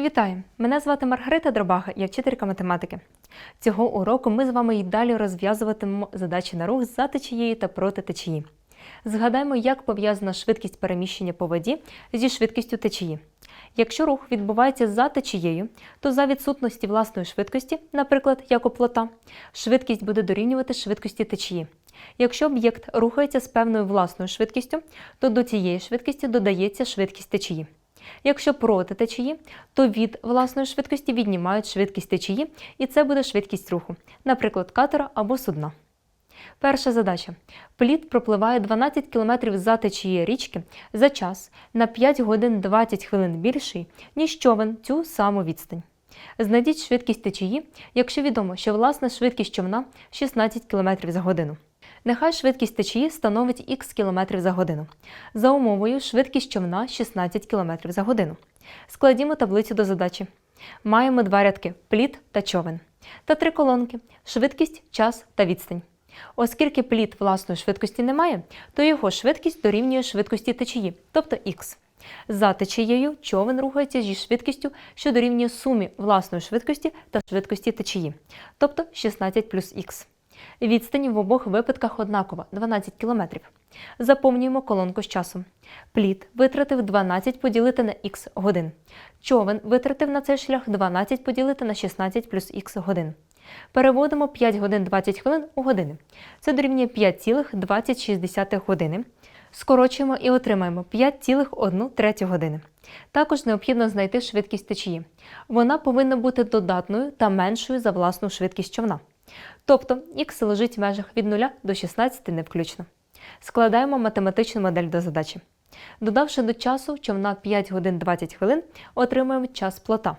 Вітаю! Мене звати Маргарита Дробаха, я вчителька математики. Цього уроку ми з вами і далі розв'язуватимемо задачі на рух за течією та проти течії. Згадаємо, як пов'язана швидкість переміщення по воді зі швидкістю течії. Якщо рух відбувається за течією, то за відсутності власної швидкості, наприклад, як у плота, швидкість буде дорівнювати швидкості течії. Якщо об'єкт рухається з певною власною швидкістю, то до цієї швидкості додається швидкість течії. Якщо проти течії, то від власної швидкості віднімають швидкість течії, і це буде швидкість руху, наприклад, катера або судна. Перша задача. Плід пропливає 12 км за течією річки за час на 5 годин 20 хвилин більший, ніж човен цю саму відстань. Знайдіть швидкість течії, якщо відомо, що власна швидкість човна 16 км за годину. Нехай швидкість течії становить х км за годину. За умовою швидкість човна 16 км за годину. Складімо таблицю до задачі. Маємо два рядки плід та човен. Та три колонки швидкість, час та відстань. Оскільки плід власної швидкості немає, то його швидкість дорівнює швидкості течії, тобто х. За течією човен рухається зі швидкістю, що дорівнює сумі власної швидкості та швидкості течії, тобто 16 плюс х. Відстань в обох випадках однакова 12 км. Заповнюємо колонку з часом. Плід витратив 12 поділити на х годин. Човен витратив на цей шлях 12 поділити на 16 плюс х годин. Переводимо 5 годин 20 хвилин у години. Це дорівнює 5,26 години. Скорочуємо і отримаємо 5,1 третю години. Також необхідно знайти швидкість течії. Вона повинна бути додатною та меншою за власну швидкість човна. Тобто х лежить в межах від 0 до 16 не включно. Складаємо математичну модель до задачі. Додавши до часу човна 5 годин 20 хвилин, отримуємо час плота.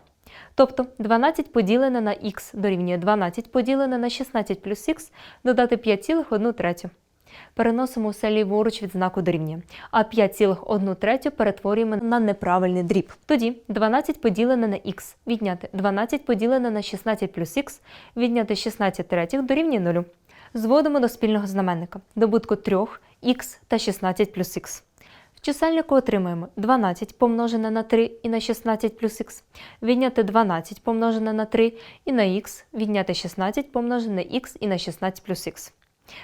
Тобто 12 поділене на х дорівнює 12 поділене на 16 плюс х додати 5,1 третю. Переносимо все ліворуч від знаку дорівнює, а 5,1 третю перетворюємо на неправильний дріб. Тоді 12 поділене на х відняти 12 поділене на 16 плюс х відняти 16 третіх дорівнює 0. Зводимо до спільного знаменника добутку 3 х та 16 плюс х. В чисельнику отримаємо 12 помножене на 3 і на 16 плюс х, відняти 12 помножене на 3 і на х, відняти 16 помножене на х і на 16 плюс х.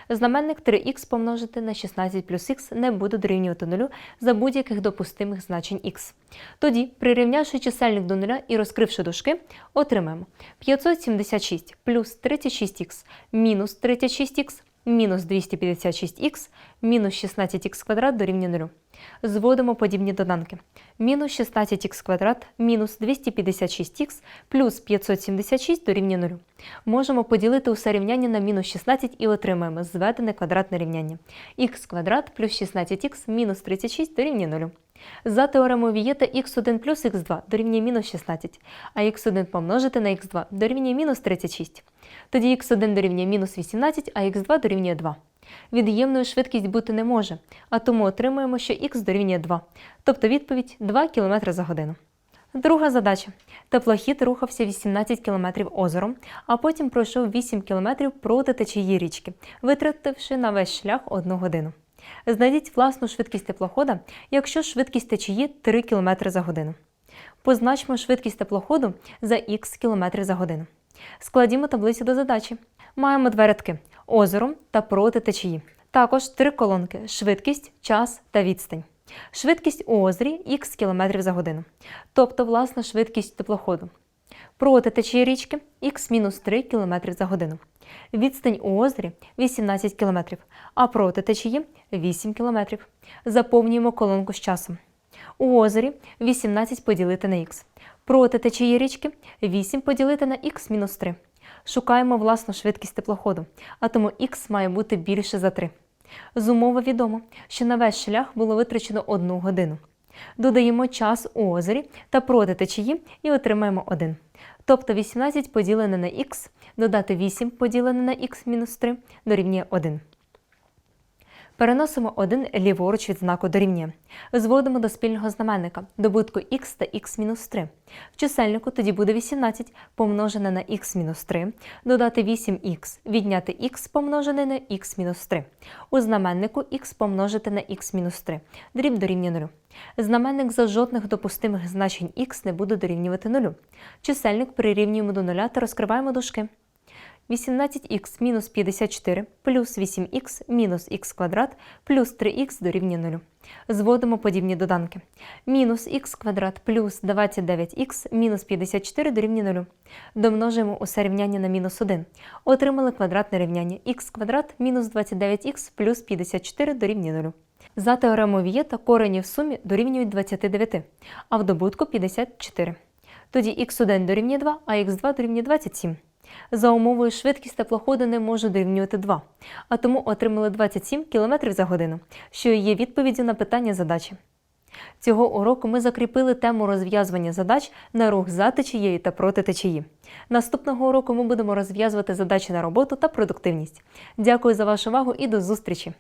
Знаменник 3х помножити на 16 плюс х не буде дорівнювати 0 за будь-яких допустимих значень х. Тоді, прирівнявши чисельник до нуля і розкривши дужки, отримаємо 576 плюс 36х мінус 36х мінус 256х мінус 16х квадрат дорівнює 0. Зводимо подібні доданки. Мінус 16х квадрат мінус 256х плюс 576 дорівнює 0. Можемо поділити усе рівняння на мінус 16 і отримаємо зведене квадратне рівняння. х квадрат плюс 16х мінус 36 дорівнює 0. За теоремою Вієта х1 плюс х2 дорівнює мінус 16, а х1 помножити на х2 дорівнює мінус 36. Тоді х1 дорівнює мінус 18, а х2 дорівнює 2. Від'ємною швидкість бути не може, а тому отримуємо, що х дорівнює 2, тобто відповідь 2 км за годину. Друга задача. Теплохід рухався 18 км озером, а потім пройшов 8 км проти течії річки, витративши на весь шлях 1 годину. Знайдіть власну швидкість теплохода, якщо швидкість течії 3 км за годину. Позначмо швидкість теплоходу за х км за годину. Складімо таблицю до задачі. Маємо два рядки озеро та проти течії. Також три колонки швидкість, час та відстань. Швидкість у озері х км за годину, тобто власна швидкість теплоходу. Проти течії річки х-3 км за годину. Відстань у озері 18 км, а проти течії 8 км. Заповнюємо колонку з часом. У озері 18 поділити на х. Проти течії річки 8 поділити на х-3. Шукаємо власну швидкість теплоходу, а тому х має бути більше за 3. З умови відомо, що на весь шлях було витрачено 1 годину. Додаємо час у озері та проти течії і отримаємо 1. Тобто 18 поділене на х, додати 8 поділене на х-3 дорівнює 1. Переносимо один ліворуч від знаку дорівнює. Зводимо до спільного знаменника добутку х та х-3. В чисельнику тоді буде 18 помножене на х-3, додати 8х, відняти х помножене на х-3. У знаменнику х помножити на х-3. Дріб дорівнює 0. Знаменник за жодних допустимих значень х не буде дорівнювати 0. Чисельник прирівнюємо до 0 та розкриваємо дужки. 18х мінус 54 плюс 8х мінус х квадрат плюс 3х дорівнює 0. Зводимо подібні доданки. Мінус х квадрат плюс 29х мінус 54 дорівнює 0. Домножуємо усе рівняння на мінус 1. Отримали квадратне рівняння х квадрат мінус 29х плюс 54 дорівнює 0. За теоремою Вієта корені в сумі дорівнюють 29, а в добутку 54. Тоді х1 дорівнює 2, а х2 дорівнює 27. За умовою швидкість теплоходу не може дорівнювати 2, а тому отримали 27 км за годину, що є відповіддю на питання задачі. Цього уроку ми закріпили тему розв'язування задач на рух за течією та проти течії. Наступного уроку ми будемо розв'язувати задачі на роботу та продуктивність. Дякую за вашу увагу і до зустрічі!